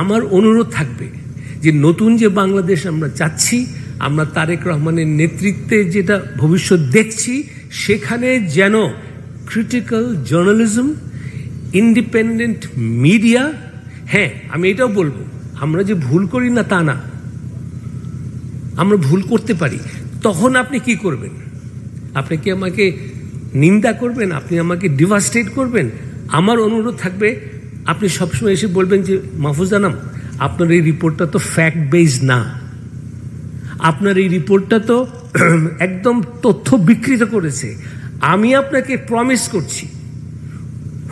আমার অনুরোধ থাকবে যে নতুন যে বাংলাদেশ আমরা চাচ্ছি, আমরা তারেক রহমানের নেতৃত্বে যেটা ভবিষ্যৎ দেখছি, সেখানে যেন ক্রিটিক্যাল জার্নালিজম ইন্ডিপেন্ডেন্ট মিডিয়া হ্যাঁ আমি এটাও বলব, আমরা যে ভুল করি না তা না, আমরা ভুল করতে পারি, তখন আপনি কি করবেন? আপনি কি আমাকে নিন্দা করবেন? আপনি আমাকে ডিভাস্টেট করবেন? আমার অনুরোধ থাকবে আপনি সবসময় এসে বলবেন যে মাহফুজ আনাম আপনার এই রিপোর্টটা তো ফ্যাক্ট বেসড না আপনার এই রিপোর্টটা তো একদম তথ্য বিকৃত করেছে আমি আপনাকে প্রমিস করছি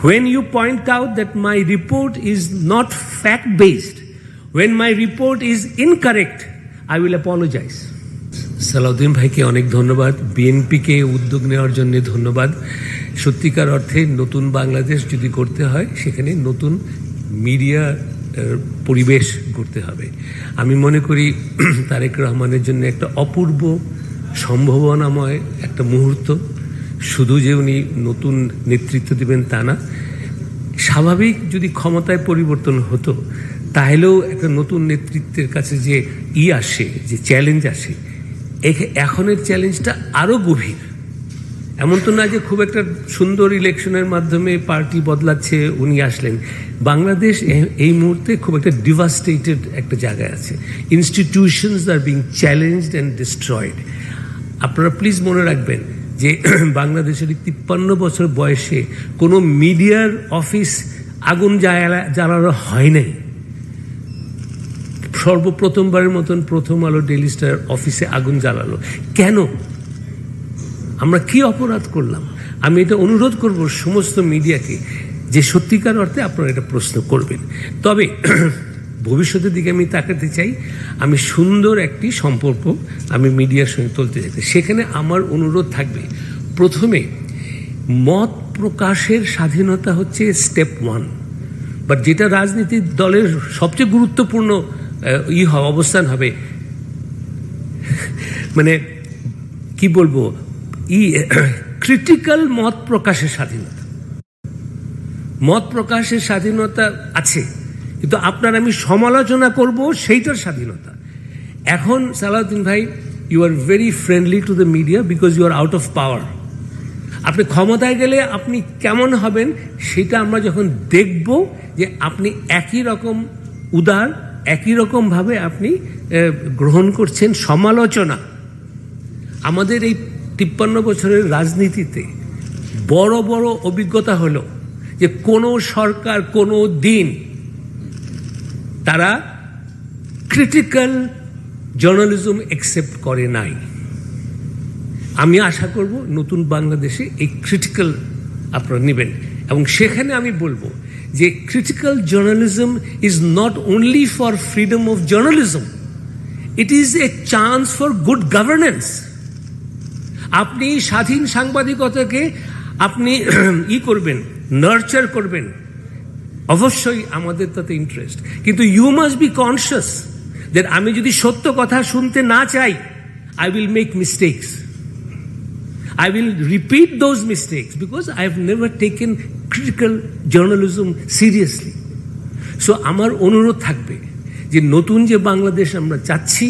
when you point out that my report is not fact based, when my report is incorrect, I will apologize. Salahuddin ভাইকে অনেক ধন্যবাদ। বিএনপিকে উদ্যোগ নেওয়ার জন্য ধন্যবাদ। সত্যিকার অর্থে নতুন বাংলাদেশ যদি করতে হয়, সেখানে নতুন মিডিয়া পরিবেশ করতে হবে। আমি মনে করি তারেক রহমানের জন্য একটা অপূর্ব সম্ভাবনাময় একটা মুহূর্ত। শুধু যে উনি নতুন নেতৃত্ব দিবেন তা না, স্বাভাবিক যদি ক্ষমতায় পরিবর্তন হতো, তাহলেও একটা নতুন নেতৃত্বের কাছে যে ই আসে, যে চ্যালেঞ্জ আসে এখনের চ্যালেঞ্জটা আরও গভীর। এমন তো না যে খুব একটা সুন্দর ইলেকশনের মাধ্যমে পার্টি বদলাচ্ছে, উনি আসলেন। বাংলাদেশ এই মুহূর্তে খুব একটা ডিভাস্টেটেড একটা জায়গায় আছে। Institutions R being challenged and destroyed আপনারা প্লিজ মনে রাখবেন যে বাংলাদেশের তিপ্পান্ন বছর বয়সে কোনো মিডিয়ার অফিস আগুন জ্বালা- জ্বালানো হয় নাই। সর্বপ্রথমবারের মতন প্রথম আলো ডেলি স্টার অফিসে আগুন জ্বালালো। কেন? আমরা কি অপরাধ করলাম? আমি এটা অনুরোধ করব সমস্ত মিডিয়াকে যে সত্যিকার অর্থে আপনারা এটা প্রশ্ন করবেন। তবে ভবিষ্যতের দিকে আমি তাকাতে চাই। আমি সুন্দর একটি সম্পর্ক আমি মিডিয়ার সঙ্গে তুলতে চাই সেখানে আমার অনুরোধ থাকবে। প্রথমে, মত প্রকাশের স্বাধীনতা হচ্ছে স্টেপ ওয়ান বাট যেটা রাজনীতির দলের সবচেয়ে গুরুত্বপূর্ণ ই অবস্থান হবে। মানে কি বলব? ই ক্রিটিক্যাল মত প্রকাশের স্বাধীনতা। মত প্রকাশের স্বাধীনতা আছে, কিন্তু আপনার আমি সমালোচনা করব সেইটার স্বাধীনতা। এখন সালাউদ্দিন ভাই you are very friendly to the media because you are out of power আপনি ক্ষমতায় গেলে আপনি কেমন হবেন, সেটা আমরা যখন দেখব যে আপনি একই রকম উদার একই রকমভাবে আপনি গ্রহণ করছেন সমালোচনা। আমাদের এই তিপ্পান্ন বছরের রাজনীতিতে বড় বড় অভিজ্ঞতা হলো যে কোনো সরকার, কোনো দিন তারা ক্রিটিক্যাল জার্নালিজম একসেপ্ট করে নাই। আমি আশা করব নতুন বাংলাদেশে এই ক্রিটিক্যাল আপনারা নেবেন। এবং সেখানে আমি বলব যে critical journalism is not only for freedom of journalism it is a chance for good governance আপনি স্বাধীন সাংবাদিকতাকে আপনি ই করবেন নার্চার করবেন। অবশ্যই আমাদের তাতে ইন্টারেস্ট কিন্তু you must be conscious that আমি যদি সত্য কথা শুনতে না চাই I will make mistakes I will repeat those mistakes because I have never taken critical journalism seriously. So আমার অনুরোধ থাকবে যে নতুন যে বাংলাদেশ আমরা চাচ্ছি,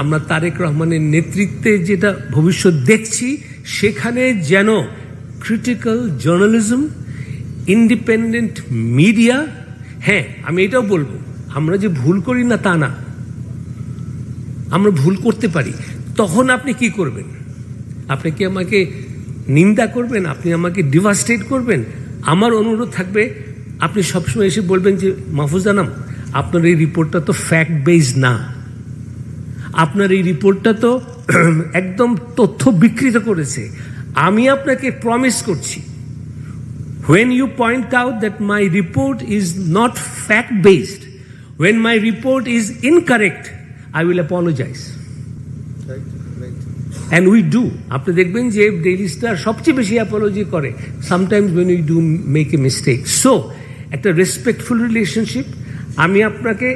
আমরা তারেক রহমানের নেতৃত্বে যেটা ভবিষ্যৎ দেখছি, সেখানে যেন ক্রিটিক্যাল জার্নালিজম ইন্ডিপেন্ডেন্ট মিডিয়া হ্যাঁ আমি এটাও বলব, আমরা যে ভুল করি না তা না, আমরা ভুল করতে পারি। তখন আপনি কি করবেন? আপনি কি আমাকে নিন্দা করবেন? আপনি আমাকে ডিভাস্টেট করবেন? আমার অনুরোধ থাকবে আপনি সবসময় এসে বলবেন যে মাহফুজ আনাম আপনার এই রিপোর্টটা তো ফ্যাক্ট বেসড না আপনার এই রিপোর্টটা তো একদম তথ্য বিকৃত করেছে আমি আপনাকে প্রমিস করছি when you point out that my report is not fact based, when my report is incorrect, I will apologize. And we do আপনি দেখবেন যে ডেইলি স্টার সবচেয়ে বেশি অ্যাপোলজি করে। Sometimes when we do make a mistake so একটা respectful relationship আমি আপনাকে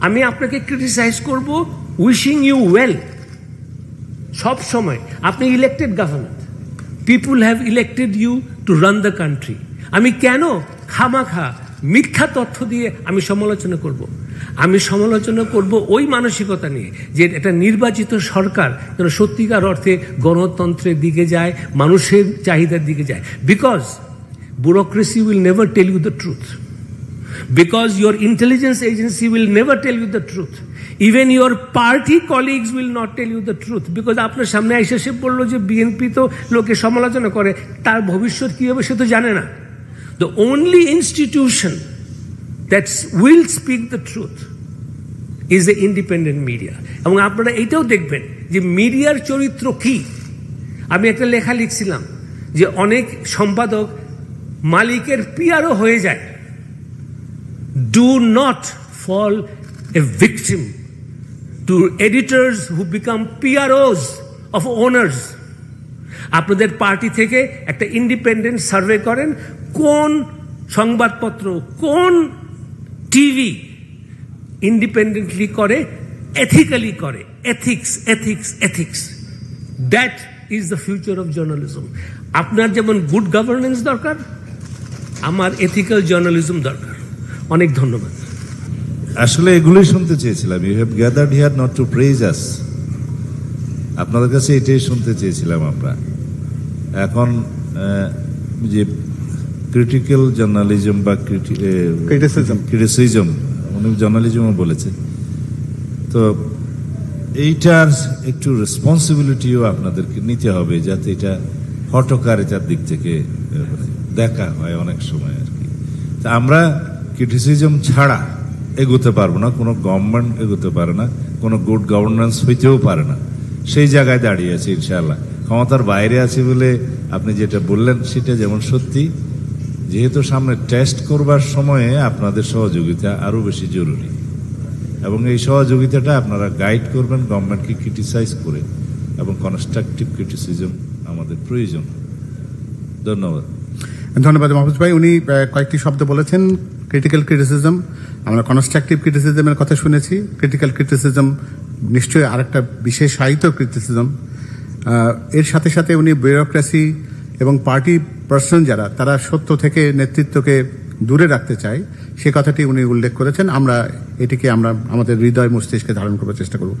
আমি আপনাকে ক্রিটিসাইজ করব উইশিং ইউ ওয়েল সব সময়। আপনি elected government people have elected you to run the country আমি কেন খামাখা মিথ্যা তথ্য দিয়ে আমি সমালোচনা করব? আমি সমালোচনা করব ওই মানসিকতা নিয়ে, যে এটা নির্বাচিত সরকার যেন সত্যিকার অর্থে গণতন্ত্রের দিকে যায়, মানুষের চাহিদার দিকে যায়। Because bureaucracy will never tell you the truth because your intelligence agency will never tell you the truth. Even your party colleagues will not tell you the truth. Because আপনার সামনে এসে সে বলল যে বিএনপি তো লোকে সমালোচনা করে, তার ভবিষ্যৎ কী হবে সে তো জানে না। The only institution that will speak the truth is the independent media এবং আপনারা এটাও দেখবেন যে মিডিয়ার চরিত্র কি? আমি একটা লেখা লিখছিলাম যে অনেক সম্পাদক মালিকের পিয়ারও হয়ে যায়। Do not fall a victim to editors who become peers of owners আপনাদের পার্টি থেকে একটা ইন্ডিপেন্ডেন্ট সার্ভে করেন, কোন সংবাদপত্র, কোন টিভি ইন্ডিপেন্ডেন্টলি করে এথিক্যালি করে ethics ethics ethics that is the future of journalism আপনার যেমন গুড গভর্নেন্স দরকার, আমার এথিক্যাল জার্নালিজম দরকার। অনেক ধন্যবাদ। আসলে এগুলোই শুনতে চেয়েছিলাম। You have gathered here not to praise us আপনাদের কাছে এটাই শুনতে চেয়েছিলাম আমরা। এখন যে ক্রিটিক্যাল জার্নালিজম বা Criticism. ক্রিটিসিজম উনি জার্নালিজমও বলেছে। তো এইটার একটু রেসপন্সিবিলিটিও আপনাদেরকে নিতে হবে যাতে এটা হটকারিতার দিক থেকে মানে দেখা হয় অনেক সময় আর কি। তা আমরা ক্রিটিসিজম ছাড়া এগোতে পারব না কোনো গভর্নমেন্ট এগোতে পারে না কোনো গুড গভর্নেন্স হইতেও পারে না। সেই জায়গায় দাঁড়িয়ে আছে ইনশাআল্লাহ। ক্ষমতার বাইরে আছে বলে আপনি যেটা বললেন সেটা যেমন সত্যি যেহেতু সামনে টেস্ট করবার সময়ে আপনাদের সহযোগিতা আরও বেশি জরুরি। এবং এই সহযোগিতাটা আপনারা গাইড করবেন গভর্নমেন্টকে ক্রিটিসাইজ করে এবং কনস্ট্রাকটিভ ক্রিটিসিজম আমাদের প্রয়োজন। ধন্যবাদ। ধন্যবাদ, মাহফুজ ভাই। উনি কয়েকটি শব্দ বলেছেন ক্রিটিক্যাল ক্রিটিসিজম আমরা কনস্ট্রাকটিভ ক্রিটিসিজমের কথা শুনেছি। ক্রিটিক্যাল ক্রিটিসিজম নিশ্চয়ই আরেকটা বিশেষ বিশেষায়িত ক্রিটিসিজম এর সাথে সাথে উনি ব্যুরোক্রেসি এবং পার্টি পার্সন যারা, তারা সত্য থেকে নেতৃত্বকে দূরে রাখতে চায়, সে কথাটি উনি উল্লেখ করেছেন। আমরা এটিকে আমরা, আমাদের হৃদয় মস্তিষ্কে ধারণ করার চেষ্টা করব।